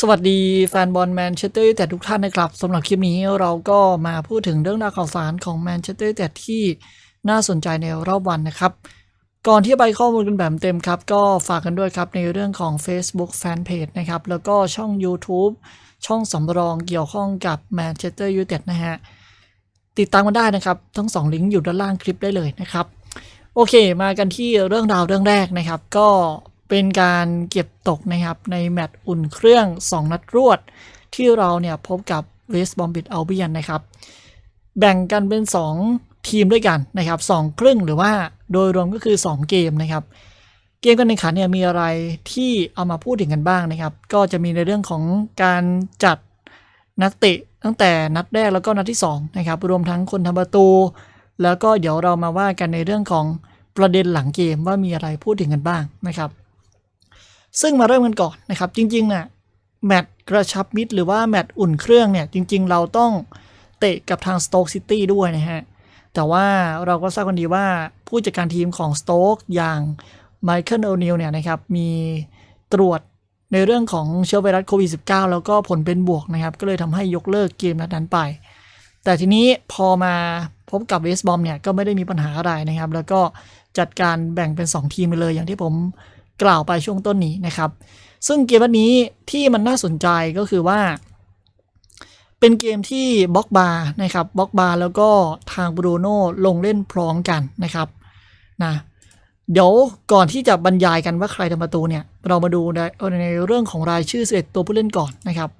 สวัสดีแฟนบอลแมนเชสเตอร์แต่ทุกท่านนะครับสำหรับคลิปนี้เราก็มาพูดถึงเรื่องราวข่าวสารของแมนเชสเตอร์แต่ที่น่าสนใจในรอบวันนะครับ ก่อนที่จะไปข้อมูลกันแบบเต็มครับ ก็ฝากกันด้วยครับในเรื่องของ Facebook Fanpage นะครับ แล้วก็ช่อง YouTube ช่องสำรองเกี่ยวข้องกับแมนเชสเตอร์ยูไนเต็ดนะฮะ ติดตามกันได้นะครับ ทั้งสองลิงก์อยู่ด้านล่างคลิปได้เลยนะครับ โอเค มากันที่เรื่องราวเรื่องแรกนะครับ ก็ เป็นการเก็บตกนะครับในแมตช์อุ่นเครื่อง 2 นัดรวด ที่เราเนี่ยพบกับเวสต์บอมบิ t อัลเบียนนะครับ แบ่งกันเป็น 2 ทีมด้วยกันนะครับ2ครึ่งหรือว่าโดยรวมก็คือ 2 เกมนะครับ เกมการแข่งขันเนี่ยมีอะไรที่เอามาพูดถึงกันบ้างนะครับ ก็จะมีในเรื่องของการจัดนักเตะตั้งแต่นัดแรกแล้วก็นัดที่2นะครับรวมทั้งคนทำประตู แล้วก็เดี๋ยวเรามาว่ากันในเรื่องของประเด็นหลังเกมว่ามีอะไรพูดถึงกันบ้างนะครับ ซึ่งมาเริ่มกันก่อนนะครับ จริงๆน่ะแมตช์กระชับมิตรหรือว่าแมตช์อุ่นเครื่องเนี่ย จริง ๆ เราต้องเตะกับทางสโต๊กซิตี้ด้วยนะฮะ แต่ว่าเราก็ทราบกันดีว่าผู้จัดการทีมของสโต๊กอย่างไมเคิลโอนิลเนี่ยนะครับ มีตรวจในเรื่องของเชื้อไวรัสโควิด -19 แล้วก็ผลเป็นบวกนะครับ ก็เลยทำให้ยกเลิกเกมนัดนั้นไป แต่ทีนี้พอมาพบกับเวสบอมเนี่ย ก็ไม่ได้มีปัญหาอะไรนะครับ แล้วก็จัดการแบ่งเป็น 2 ทีมไปเลยอย่างที่ผม กล่าวไปช่วงต้นนี้นะครับ ซึ่งเกมวันนี้ที่มันน่าสนใจก็คือว่า เป็นเกมที่บล็อกบาร์นะครับบล็อกบาร์แล้วก็ทางบรูโน่ลงเล่นพร้อมกันนะครับนะเดี๋ยวก่อนที่จะบรรยายกันว่าใครทำประตูเนี่ย เรามาดูในในเรื่องของรายชื่อ11ตัวผู้เล่นก่อนนะครับ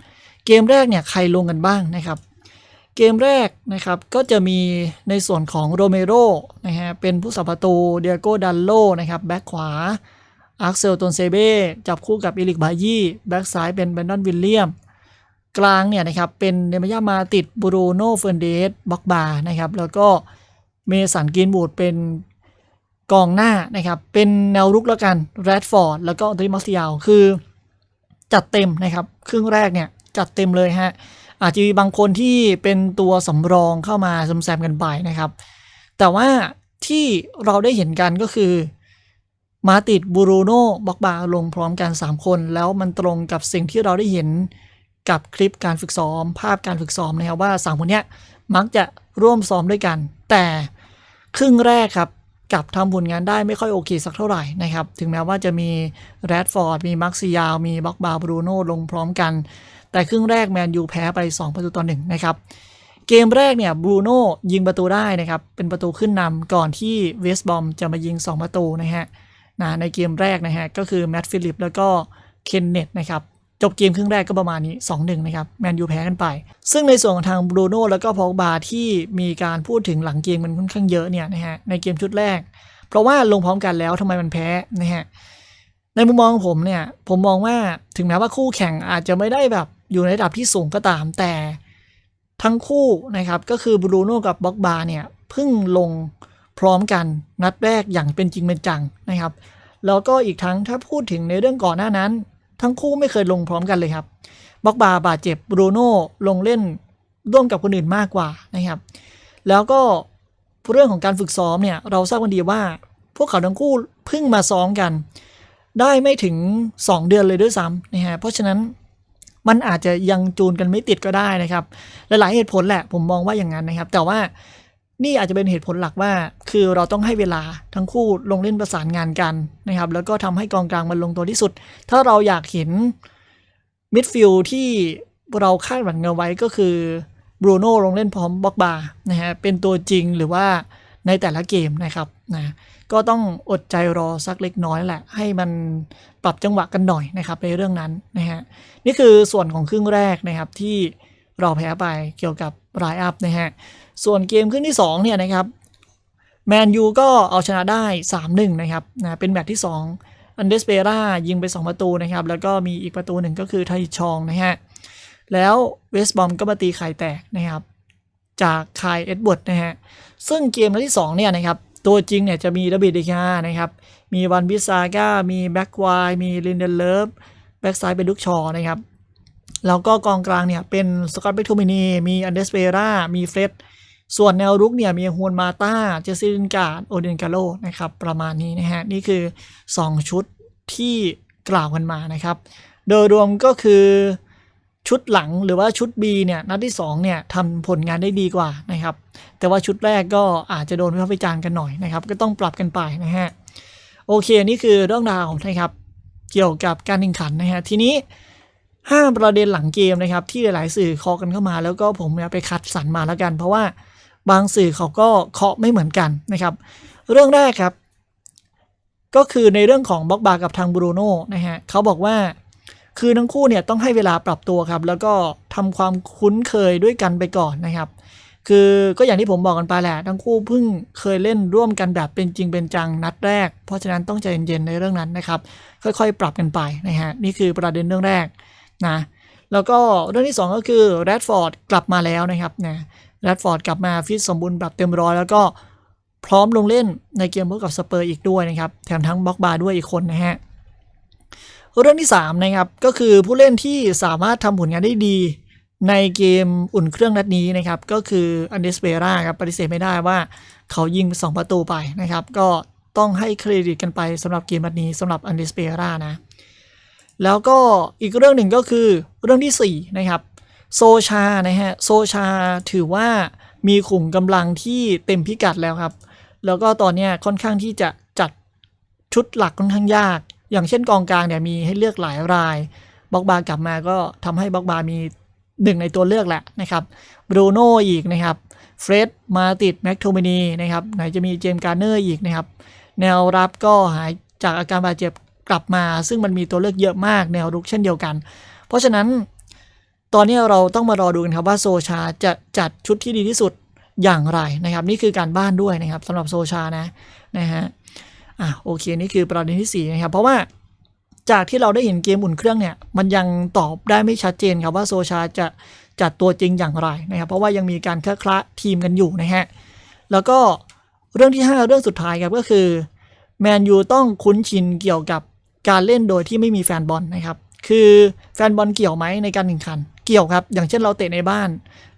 เกมแรกเนี่ยใครลงกันบ้างนะครับ เกมแรกนะครับก็จะมีในส่วนของโรเมโรนะฮะเป็นผู้สับประตูเดียโกดันโลนะครับแบ็คขวา อาร์เซลตนเซเบ้จับคู่กับเอลิกบายี่แบ็คซ้ายเป็นแบนดอนวิลเลียม กลางเนี่ยนะครับเป็นเนมายามาติดบรูโน่เฟร์นเดสบ็อกบานะครับแล้วก็เมสันกินบูดเป็นกองหน้านะครับเป็นแนวรุกแล้วกันแรดฟอร์ดแล้วก็อันตนิมาร์ซิยาลคือจัดเต็มนะครับครึ่งแรกเนี่ยจัดเต็มเลยฮะอาจจะมีบางคนที่เป็นตัวสำรองเข้ามาซมแซมกันไปนะครับ แต่ว่าที่เราได้เห็นกันก็คือ มาติดบูรูโน่บอกบาลงพร้อมกัน 3 คน แล้วมันตรงกับสิ่งที่เราได้เห็นกับคลิปการฝึกซ้อม ภาพการฝึกซ้อมนะครับว่า 3 คนนี้มักจะร่วมซ้อมด้วยกัน แต่ครึ่งแรกครับกับทำผลงานได้ไม่ค่อยโอเคสักเท่าไหร่นะครับ ถึงแม้ว่าจะมีแรดฟอร์ดมีมาร์คซิยาว มีบ็อกบาบรูโน่ลงพร้อมกัน แต่ครึ่งแรกแมนยูแพ้ไป 2 ประตูต่อหนึ่งนะครับเกมแรกเนี่ยบรูโน่ยิงประตูได้นะครับ เป็นประตูขึ้นนำก่อนที่เวสบอมจะมายิง 2 ประตูนะฮะ นะในเกมแรกนะฮะก็คือแมตต์ฟิลิปแล้วก็เคนเนตนะครับจบเกมครึ่งแรกก็ประมาณนี้ 2-1 นะครับ แมนยูแพ้กันไป ซึ่งในส่วนของทางบรูโน่แล้วก็พอกบาที่มีการพูดถึงหลังเกมมันค่อนข้างเยอะเนี่ยนะฮะในเกมชุดแรก เพราะว่าลงพร้อมกันแล้วทำไมมันแพ้นะฮะในมุมมองของผมเนี่ยผมมองว่าถึงแม้ว่าคู่แข่งอาจจะไม่ได้แบบอยู่ในระดับที่สูงก็ตามแต่ทั้งคู่นะครับก็คือบรูโน่กับบ็อกบาเนี่ยเพิ่งลง พร้อมกันนัดแรกอย่างเป็นจริงเป็นจังนะครับ แล้วก็อีกทั้งถ้าพูดถึงในเรื่องก่อนหน้านั้น ทั้งคู่ไม่เคยลงพร้อมกันเลยครับบ็อกบาบาดเจ็บบรูโน่ลงเล่นร่วมกับคนอื่นมากกว่านะครับ แล้วก็เรื่องของการฝึกซ้อมเนี่ยเราทราบกันดีว่า พวกเขาทั้งคู่เพิ่งมาซ้อมกัน ได้ไม่ถึง 2 เดือนเลยด้วยซ้ำนะฮะเพราะฉะนั้นมันอาจจะยังจูนกันไม่ติดก็ได้นะครับ หลายๆเหตุผลแหละผมมองว่าอย่างนั้นนะครับ แต่ว่า นี่อาจจะเป็นเหตุผลหลักว่า คือเราต้องให้เวลาทั้งคู่ลงเล่นประสานงานกันนะครับ แล้วก็ทำให้กองกลางมันลงตัวที่สุด ถ้าเราอยากเห็นมิดฟิลด์ที่เราคาดหวังเอาไว้ก็คือบรูโน่ลงเล่นพร้อมบ็อกบานะฮะเป็นตัวจริงหรือว่าในแต่ละเกมนะครับนะก็ต้องอดใจรอสักเล็กน้อยแหละ ให้มันปรับจังหวะกันหน่อยนะครับในเรื่องนั้นนะฮะนี่คือส่วนของครึ่งแรกนะครับที่เราแพ้ไปเกี่ยวกับรายอัพนะฮะ ส่วนเกมครึ่งที่2เนี่ยนะครับแมนยูก็เอาชนะได้ 3-1 นะครับนะเป็นแมตช์ที่ 2 อันเดสเปรายิงไป 2 ประตูนะครับ แล้วก็มีอีกประตูหนึ่งก็คือไทชองนะฮะ แล้วเวสบอมก็มาตีไข่แตกนะครับ จากคายเอ็ดเวิร์ดนะฮะ ซึ่งเกมนัดที่ 2 เนี่ยนะครับ ตัวจริงเนี่ยจะมีดับบิดเดคานะครับ มีวันบิซาก้า มีแบ็กไวมีลินเดนเลิฟ แบ็กซ้ายเป็นลูกชอนะครับ แล้วก็กองกลางเนี่ยเป็นสกอตเบคโทมินีมีอันเดสเปรามีเฟรด ส่วนแนวรุกเนี่ยมีฮวนมาตาเจสซิลินการ์ดโอเดนกาโลนะครับประมาณนี้นะฮะนี่คือ 2 ชุดที่กล่าวกันมานะครับ โดยรวมก็คือชุดหลังหรือว่าชุด B เนี่ยนัดที่2เนี่ยทำผลงานได้ดีกว่านะครับ แต่ว่าชุดแรกก็อาจจะโดนวิพากษ์วิจารณ์กันหน่อยนะครับ ก็ต้องปรับกันไปนะฮะโอเคนี่คือเรื่องราวนะครับ เกี่ยวกับการแข่งขันนะฮะทีนี้ห้าประเด็นหลังเกมนะครับ ที่หลายๆสื่อคาะกันเข้ามา แล้วก็ผมเนี่ยไปคัดสรรมาแล้วกัน เพราะว่า บางสื่อเขาก็เคาะไม่เหมือนกันนะครับ เรื่องแรกครับ ก็คือในเรื่องของบล็อกบาร์กับทางบรูโน่นะฮะเขาบอกว่าคือทั้งคู่เนี่ยต้องให้เวลาปรับตัวครับ แล้วก็ทำความคุ้นเคยด้วยกันไปก่อนนะครับ คือก็อย่างที่ผมบอกกันไปแหละ ทั้งคู่เพิ่งเคยเล่นร่วมกันแบบเป็นจริงเป็นจังนัดแรก เพราะฉะนั้นต้องใจเย็นๆในเรื่องนั้นนะครับ ค่อยๆ ปรับกันไปนะฮะนี่คือประเด็นเรื่องแรกนะแล้วก็เรื่องที่ 2 ก็คือแรดฟอร์ดกลับมาแล้วนะครับนะ แรดฟอร์ดกลับมาฟิตสมบูรณ์แบบเต็มร้อยแล้วก็พร้อมลงเล่นในเกมพบกับสเปอร์อีกด้วยนะครับ แถมทั้งบล็อกบาร์ด้วยอีกคนนะฮะ เรื่องที่ 3 นะครับ ก็คือผู้เล่นที่สามารถทำผลงานได้ดีในเกมอุ่นเครื่องนัดนี้นะครับ ก็คืออันเดสเปราครับปฏิเสธไม่ได้ว่าเขายิง 2 ประตูไปนะครับ ก็ต้องให้เครดิตกันไปสำหรับเกมนัดนี้สำหรับอันเดสเปรานะ แล้วก็อีกเรื่องหนึ่งก็คือเรื่องทีสี่4นะครับ โซชานะฮะโซชาถือว่ามีขุมกำลังที่เต็มพิกัดแล้วครับ แล้วก็ตอนนี้ค่อนข้างที่จะจัดชุดหลักค่อนข้างยาก อย่างเช่นกองกลางเนี่ยมีให้เลือกหลายรายบ็อกบาร์กลับมาก็ทำให้บ็อกบาร์มีหนึ่งในตัวเลือกแหละนะครับบรูโน่อีกนะครับเฟรดมาติดแม็กโทมินีนะครับไหนจะมีเจมส์การ์เนอร์อีกนะครับ แนวรับก็หายจากอาการบาดเจ็บกลับมา ซึ่งมันมีตัวเลือกเยอะมากแนวรุกเช่นเดียวกัน เพราะฉะนั้น ตอนนี้เราต้องมารอดูกันครับว่าโซชาจะจัดชุดที่ดีที่สุดอย่างไรนะครับ นี่คือการบ้านด้วยนะครับสำหรับโซชานะนะฮะอะโอเคนี่คือประเด็นที่4นะครับเพราะว่าจากที่เราได้เห็นเกมอุ่นเครื่องเนี่ยมันยังตอบได้ไม่ชัดเจนครับว่าโซชาจะจัดตัวจริงอย่างไรนะครับ เพราะว่ายังมีการเคละคละทีมกันอยู่นะฮะแล้วก็เรื่องที่ 5 เรื่องสุดท้ายครับก็คือแมนยูต้องคุ้นชินเกี่ยวกับการเล่นโดยที่ไม่มีแฟนบอลนะครับ คือแฟนบอลเกี่ยวไหมในการแข่งขัน เกี่ยวครับ อย่างเช่นเราเตะในบ้าน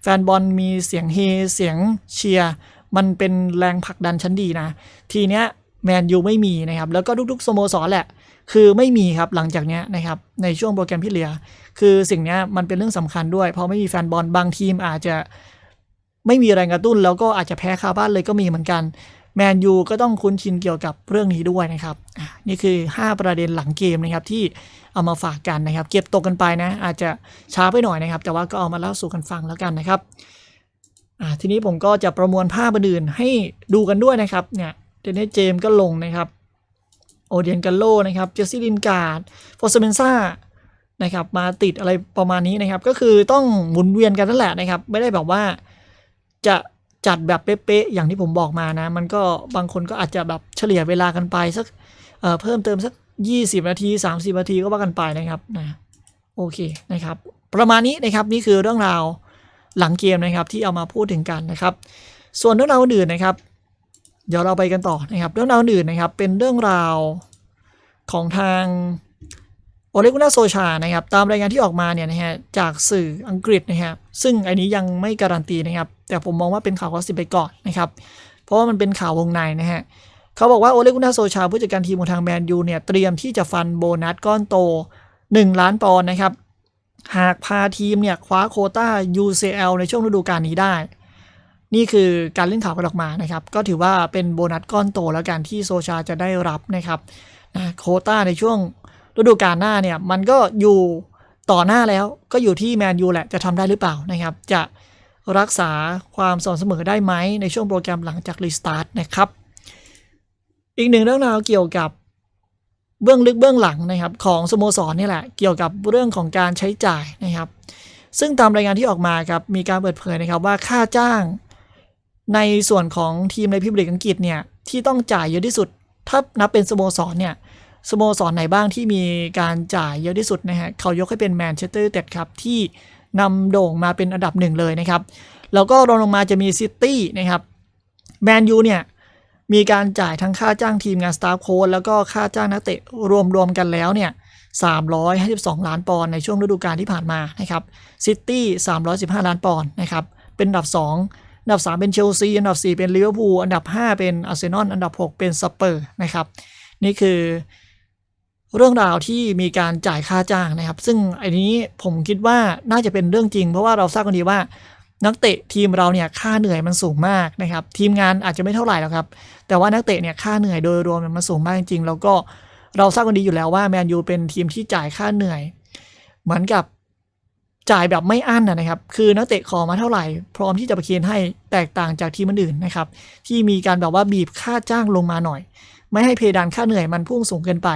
แฟนบอลมีเสียงเฮเสียงเชียร์มันเป็นแรงผลักดันชั้นดีนะ ทีเนี้ยแมนยูไม่มีนะครับ แล้วก็ทุกๆสโมสรแหละ คือไม่มีครับหลังจากเนี้ยนะครับในช่วงโปรแกรมที่เหลือ คือสิ่งเนี้ยมันเป็นเรื่องสำคัญด้วยเพราะไม่มีแฟนบอลบางทีมอาจจะไม่มีแรงกระตุ้น แล้วก็อาจจะแพ้คาบ้านเลยก็มีเหมือนกัน แมนยูก็ต้องคุ้นชินเกี่ยวกับเรื่องนี้ด้วยนะครับนี่คือ 5 ประเด็นหลังเกมนะครับที่เอามาฝากกันนะครับ เก็บตกกันไปนะ อาจจะช้าไปหน่อยนะครับ แต่ว่าก็เอามาเล่าสู่กันฟังแล้วกันนะครับทีนี้ผมก็จะประมวลภาพอื่นให้ดูกันด้วยนะครับเนี่ยเดนเนสเจมส์ก็ลงนะครับโอเดียนกัลโลนะครับเจสซี่ลินการ์ดฟอสเซเมนซ่านะครับมาติดอะไรประมาณนี้นะครับ ก็คือต้องหมุนเวียนกันนั่นแหละนะครับ ไม่ได้แบบว่าจะ จัดแบบเป๊ะๆอย่างที่ผมบอกมานะ มันก็บางคนก็อาจจะแบบเฉลี่ยเวลากันไปสักเเพิ่มเติมสัก 20 นาที 30 นาทีก็ว่ากันไปนะครับนะโอเคนะครับ ประมาณนี้นะครับนี่คือเรื่องราวหลังเกมนะครับที่เอามาพูดถึงกันนะครับ ส่วนเรื่องราวอื่นนะครับ เดี๋ยวเราไปกันต่อนะครับ เรื่องราวอื่นนะครับเป็นเรื่องราวของทาง อเลกุนาโซชานะครับตามรายงานที่ออกมาเนี่ยนะฮะจากสื่ออังกฤษนะครับซึ่งอันนี้ยังไม่การันตีนะครับ แต่ผมมองว่าเป็นข่าวกอสิบไปก่อนนะครับ เพราะว่ามันเป็นข่าววงในนะฮะเขาบอกว่าโอเลกุนาโซชาผู้จัดการทีมของทางแมนยูเนี่ยเตรียมที่จะฟันโบนัสก้อนโต 1 ล้านปอนด์นะครับ หากพาทีมเนี่ยคว้าโคต้า UCL ในช่วงฤดูกาลนี้ได้ นี่คือการเล่นข่าวกันออกมานะครับ ก็ถือว่าเป็นโบนัสก้อนโตแล้วกันที่โซชาจะได้รับนะครับโคต้าในช่วง ฤดูกาลหน้าเนี่ยมันก็อยู่ต่อหน้าแล้วก็อยู่ที่แมนยูแหละจะทำได้หรือเปล่านะครับ จะรักษาความสม่ำเสมอได้ไหมในช่วงโปรแกรมหลังจากรีสตาร์ทนะครับ อีกหนึ่งเรื่องราวเกี่ยวกับเบื้องลึกเบื้องหลังนะครับของสโมสรนี่แหละเกี่ยวกับเรื่องของการใช้จ่ายนะครับ ซึ่งตามรายงานที่ออกมาครับมีการเปิดเผยนะครับว่าค่าจ้างในส่วนของทีมในพิมพ์ลีกอังกฤษเนี่ยที่ต้องจ่ายเยอะที่สุด ถ้านับเป็นสโมสรเนี่ย สโมสรไหนบ้างที่มีการจ่ายเยอะที่สุดนะฮะเขายกให้เป็นแมนเชสเตอร์ยูไนเต็ดครับที่นำโด่งมาเป็นอันดับหนึ่งเลยนะครับ แล้วก็รองลงมาจะมีซิตี้นะครับแมนยูเนี่ยมีการจ่ายทั้งค่าจ้างทีมงานสตาฟโค้ชแล้วก็ค่าจ้างนักเตะรวมๆกันแล้วเนี่ย352 ล้านปอนด์ในช่วงฤดูกาลที่ผ่านมานะครับซิตี้315 ล้านปอนด์นะครับเป็นอันดับ 2 อันดับ 3 เป็นเชลซี อันดับ 4 เป็นลิเวอร์พูล อันดับ 5 เป็นอาร์เซนอล อันดับ 6 เป็นสเปอร์นะครับ นี่คือ เรื่องราวที่มีการจ่ายค่าจ้างนะครับ ซึ่งอันนี้ผมคิดว่าน่าจะเป็นเรื่องจริง เพราะว่าเราทราบกันดีว่านักเตะทีมเราเนี่ยค่าเหนื่อยมันสูงมากนะครับ ทีมงานอาจจะไม่เท่าไหร่หรอกครับ แต่ว่านักเตะเนี่ยค่าเหนื่อยโดยรวมมันสูงมากจริงๆแล้วก็เราทราบกันดีอยู่แล้วว่าแมนยูเป็นทีมที่จ่ายค่าเหนื่อย เหมือนกับจ่ายแบบไม่อั้นนะครับ คือนักเตะขอมาเท่าไหร่ พร้อมที่จะประเคนให้แตกต่างจากทีมอื่นนะครับ ที่มีการแบบว่าบีบค่าจ้างลงมาหน่อย ไม่ให้เพดานค่าเหนื่อยมันพุ่งสูงเกินไป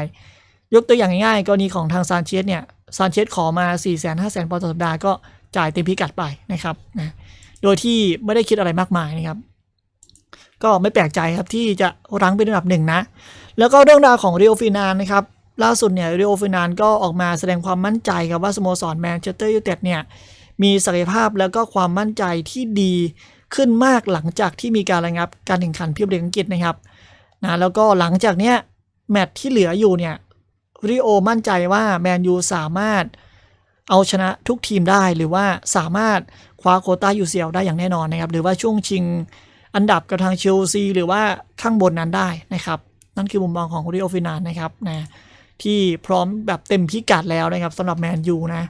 ยกตัวอย่างง่ายๆกรณีของทางซานเชสเนี่ยซานเชสขอมา 4 5 0 0 0 0ปอนด์ต่อสัปดาห์ก็จ่ายเต็มพิกัดไปนะครับนะโดยที่ไม่ได้คิดอะไรมากมายนะครับ ก็ไม่แปลกใจครับที่จะรั้งเป็นอันดับหนึ่งนะ แล้วก็เรื่องราวของเรียวฟินานนะครับล่าสุดเนี่ยเรียวฟินานก็ออกมาแสดงความมั่นใจครับว่าสโมสรแมนเชสเตอร์ยูไนเต็ดเนี่ยมีศักยภาพแล้วก็ความมั่นใจที่ดีขึ้นมากหลังจากที่มีการระงับการแข่งขันพรีเมียร์ลีกอังกฤษนะครับนะแล้วก็หลังจากเนี้ยแมตช์ที่เหลืออยู่เนี่ย ริโอมั่นใจว่าแมนยูสามารถเอาชนะทุกทีมได้หรือว่าสามารถคว้าโคต้ายูเซียได้อย่างแน่นอนนะครับ หรือว่าช่วงชิงอันดับกับทางเชลซีหรือว่าข้างบนนั้นได้นะครับ นั่นคือมุมมองของริโอฟินานนะครับนะที่พร้อมแบบเต็มพิกัดแล้วนะครับสำหรับแมนยูนะ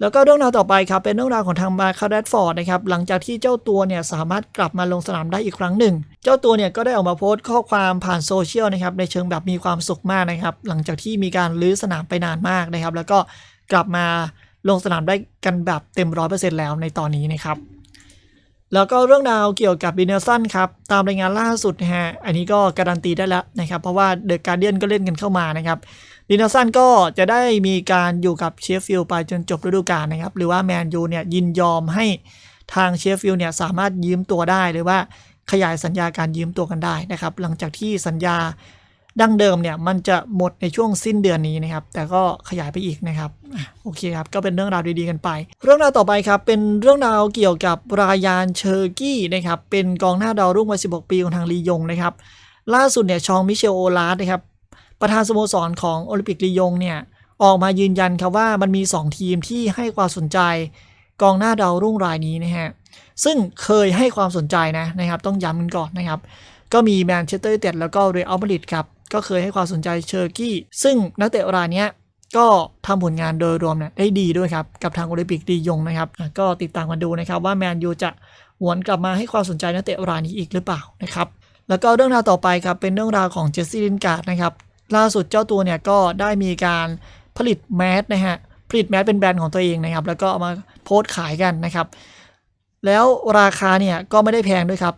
แล้วก็เรื่องราวต่อไปครับเป็นเรื่องราวของทางมาคาร์ดฟอร์ดนะครับหลังจากที่เจ้าตัวเนี่ยสามารถกลับมาลงสนามได้อีกครั้งหนึ่ง เจ้าตัวเนี่ยก็ได้ออกมาโพสต์ข้อความผ่านโซเชียลนะครับในเชิงแบบมีความสุขมากนะครับหลังจากที่มีการลื้อสนามไปนานมากนะครับ แล้วก็กลับมาลงสนามได้กันแบบเต็มร้อยเปอร์เซ็นต์แล้วในตอนนี้นะครับแล้วก็เรื่องราวเกี่ยวกับบินเนลสันครับตามรายงานล่าสุดนะฮะอันนี้ก็การันตีได้แล้วนะครับเพราะว่าเดอะการเดียนก็เล่นกันเข้ามานะครับ ดินลสันก็จะได้มีการอยู่กับเชฟฟิลด์ไปจนจบฤดูกาลนะครับ หรือว่าแมนยูเนี่ยยินยอมให้ทางเชฟฟิลด์เนี่ยสามารถยืมตัวได้หรือว่าขยายสัญญาการยืมตัวกันได้นะครับ หลังจากที่สัญญาดั้งเดิมเนี่ยมันจะหมดในช่วงสิ้นเดือนนี้นะครับ แต่ก็ขยายไปอีกนะครับโอเคครับ ก็เป็นเรื่องราวดีๆกันไป เรื่องราวต่อไปครับ เป็นเรื่องราวเกี่ยวกับรายานเชอร์กี้นะครับ เป็นกองหน้าดาวรุ่งวัย16 ปีของทางลียงนะครับ ล่าสุดเนี่ยชองมิเชลโอลาร์นะครับ ประธานสโมสรของโอลิมปิกลียงเนี่ยออกมายืนยันครับว่ามันมี 2 ทีมที่ให้ความสนใจกองหน้าดาวรุ่งรายนี้นะฮะซึ่งเคยให้ความสนใจนะนะครับ ต้องย้ำกันก่อนนะครับ ก็มีแมนเชสเตอร์ยูไนเต็ดแล้วก็เรอัลมาดริดครับ ก็เคยให้ความสนใจเชอร์กี้ ซึ่งนักเตะรายนี้ก็ทำผลงานโดยรวมเนี่ยได้ดีด้วยครับ กับทางโอลิมปิกลียงนะครับ ก็ติดตามกันดูนะครับว่าแมนยูจะหวนกลับมาให้ความสนใจนักเตะรายนี้อีกหรือเปล่านะครับแล้วก็เรื่องราวต่อไปครับเป็นเรื่องราวของเจสซี่ลินการ์ดนะครับ ล่าสุดเจ้าตัวเนี่ยก็ได้มีการผลิตแมสนะฮะผลิตแมสเป็นแบรนด์ของตัวเองนะครับ แล้วก็เอามาโพสต์ขายกันนะครับ แล้วราคาเนี่ยก็ไม่ได้แพงด้วยครับ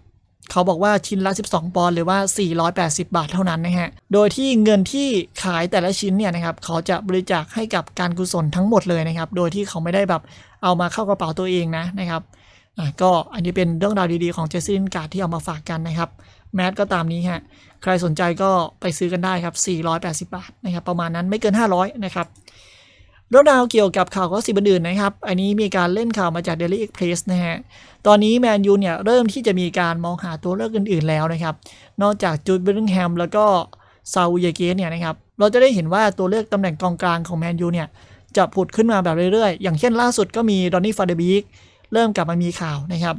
เขาบอกว่าชิ้นละ 12 ปอนด์หรือว่า 480 บาทเท่านั้นนะฮะโดยที่เงินที่ขายแต่ละชิ้นเนี่ยนะครับเขาจะบริจาคให้กับการกุศลทั้งหมดเลยนะครับ โดยที่เขาไม่ได้แบบเอามาเข้ากระเป๋าตัวเองนะนะครับก็อันนี้เป็นเรื่องราวดีๆของเจสซี่ลินการ์ดที่เอามาฝากกันนะครับแมสก็ตามนี้ฮะ ใครสนใจก็ไปซื้อกันได้ครับ 480 บาทนะครับประมาณนั้นไม่เกิน 500 นะครับเรื่องราวเกี่ยวกับข่าวก็สิบอื่นนะครับ อันนี้มีการเล่นข่าวมาจาก Daily Express นะฮะ ตอนนี้แมนยูเนี่ยเริ่มที่จะมีการมองหาตัวเลือกอื่นๆแล้วนะครับ นอกจากจูดเบลลิงแฮมแล้วก็ซาอูเยเกสเนี่ยนะครับ เราจะได้เห็นว่าตัวเลือกตำแหน่งกองกลางของแมนยูเนี่ยจะผุดขึ้นมาแบบเรื่อยๆ อย่างเช่นล่าสุดก็มีดอนนี่ฟาเดบิกเริ่มกลับมามีข่าวนะครับ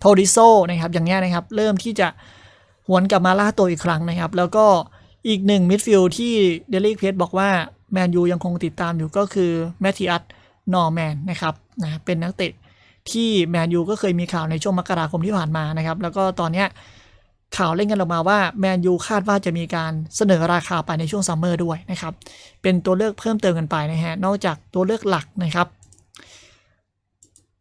โทดิโซนะครับอย่างเงี้ยนะครับเริ่มที่จะ หวนกลับมาล่าตัวอีกครั้งนะครับ แล้วก็อีกหนึ่งมิดฟิลด์ที่เดลิเพจบอกว่าแมนยูยังคงติดตามอยู่ก็คือแมทธิอัสนอร์แมนนะครับนะเป็นนักเตะที่แมนยูก็เคยมีข่าวในช่วงมกราคมที่ผ่านมานะครับ แล้วก็ตอนเนี้ยข่าวเล่นกันออกมาว่าแมนยูคาดว่าจะมีการเสนอราคาไปในช่วงซัมเมอร์ด้วยนะครับ เป็นตัวเลือกเพิ่มเติมกันไปนะฮะ นอกจากตัวเลือกหลักนะครับ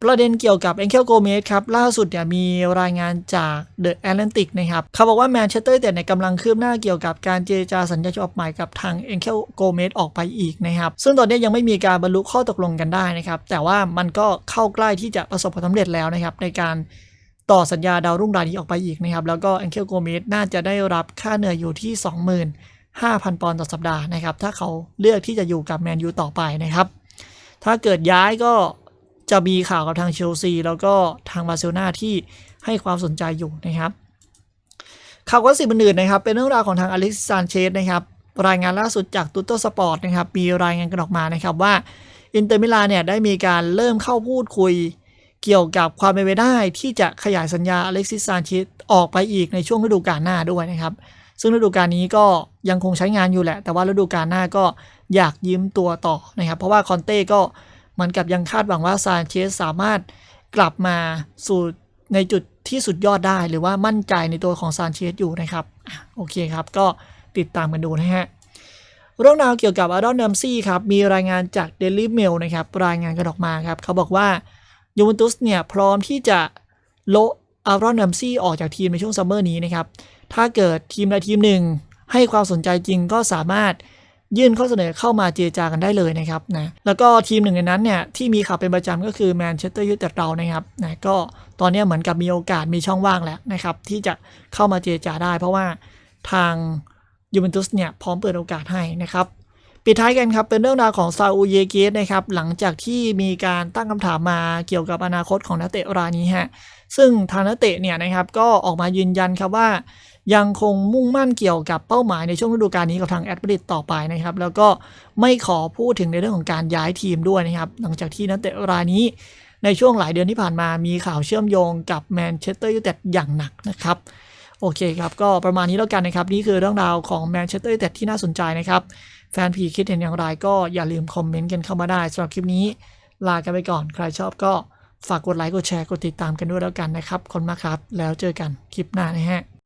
ประเด็นเกี่ยวกับ a n เ e l โกเมสครับ ล่าสุดเนี่ยมีรายงานจาก The Atlantic นะครับ เขาบอกว่าแมนเชสเตอร์แต่ในกำลังคืบหน้าเกี่ยวกับการเจรจาสัญญาฉบับใหม่กับทาง a n เ e l โกเมสออกไปอีกนะครับ ซึ่งตอนนี้ยังไม่มีการบรรลุข้อตกลงกันได้นะครับ แต่ว่ามันก็เข้าใกล้ที่จะประสบความสำเร็จแล้วนะครับ ในการต่อสัญญาดาวรุ่งรายนี้ออกไปอีกนะครับ แล้วก็ a n เ e l โกเมสน่าจะได้รับค่าเหนื่อยอยู่ที่ 25,000 ปอนด์ต่อสัปดาห์นะครับ ถ้าเขาเลือกที่จะอยู่กับแมนยูต่อไปนะครับ ถ้าเกิดย้ายก็ จะมีข่าวกับทางเชลซีแล้วก็ทางบาร์เซโลนาที่ให้ความสนใจอยู่นะครับ ข่าวกสิบอื่นๆนะครับ เป็นเรื่องราวของทางอเล็กซานเชสนะครับ รายงานล่าสุดจากตูโตสปอร์ตนะครับ มีรายงานกันออกมานะครับว่าอินเตอร์มิลานเนี่ยได้มีการเริ่มเข้าพูดคุยเกี่ยวกับความเป็นไปได้ที่จะขยายสัญญาอเล็กซิสซานเชสออกไปอีกในช่วงฤดูกาลหน้าด้วยนะครับ ซึ่งฤดูกาลนี้ก็ยังคงใช้งานอยู่แหละ แต่ว่าฤดูกาลหน้าก็อยากยืมตัวต่อนะครับ เพราะว่าคอนเต้ก็ เหมือนกับยังคาดหวังว่าซานเชสสามารถกลับมาสู่ในจุดที่สุดยอดได้หรือว่ามั่นใจในตัวของซานเชสอยู่นะครับ โอเคครับ ก็ติดตามกันดูนะฮะ เรื่องราวเกี่ยวกับอารอนเดมซี่ครับ มีรายงานจาก Daily Mail นะครับ รายงานกันออกมาครับ เขาบอกว่ายูเวนตุสเนี่ย พร้อมที่จะโละอารอนเดมซี่ออกจากทีมในช่วงซัมเมอร์นี้นะครับ ถ้าเกิดทีมใดทีมหนึ่งให้ความสนใจจริงก็สามารถ ยื่นข้อเสนอเข้ามาเจรจากันได้เลยนะครับนะแล้วก็ทีมหนึ่งในนั้นเนี่ยที่มีข่าวเป็นประจำก็คือแมนเชสเตอร์ยูไนเต็ดเรานะครับนะก็ตอนนี้เหมือนกับมีโอกาสมีช่องว่างแล้วนะครับที่จะเข้ามาเจรจาได้ เพราะว่าทางยูเวนตุสเนี่ยพร้อมเปิดโอกาสให้นะครับปิดท้ายกันครับเป็นเรื่องราวของซาอูเยเกสนะครับหลังจากที่มีการตั้งคำถามมาเกี่ยวกับอนาคตของนักเตะรายนี้ฮะซึ่งทางนักเตะเนี่ยนะครับก็ออกมายืนยันครับว่า ยังคงมุ่งมั่นเกี่ยวกับเป้าหมายในช่วงฤดูกาลนี้กับทางแอดมาดริดต่อไปนะครับ แล้วก็ไม่ขอพูดถึงในเรื่องของการย้ายทีมด้วยนะครับ หลังจากที่นักเตะรายนี้ในช่วงหลายเดือนที่ผ่านมามีข่าวเชื่อมโยงกับแมนเชสเตอร์ยูไนเต็ดอย่างหนักนะครับโอเคครับ ก็ประมาณนี้แล้วกันนะครับ นี่คือเรื่องราวของแมนเชสเตอร์ยูไนเต็ดที่น่าสนใจนะครับ แฟนพีคิดเห็นอย่างไรก็อย่าลืมคอมเมนต์กันเข้ามาได้สำหรับคลิปนี้ลากันไปก่อน ใครชอบก็ฝากกดไลค์กดแชร์กดติดตามกันด้วยแล้วกันนะครับคนมากครับ แล้วเจอกันคลิปหน้านะฮะ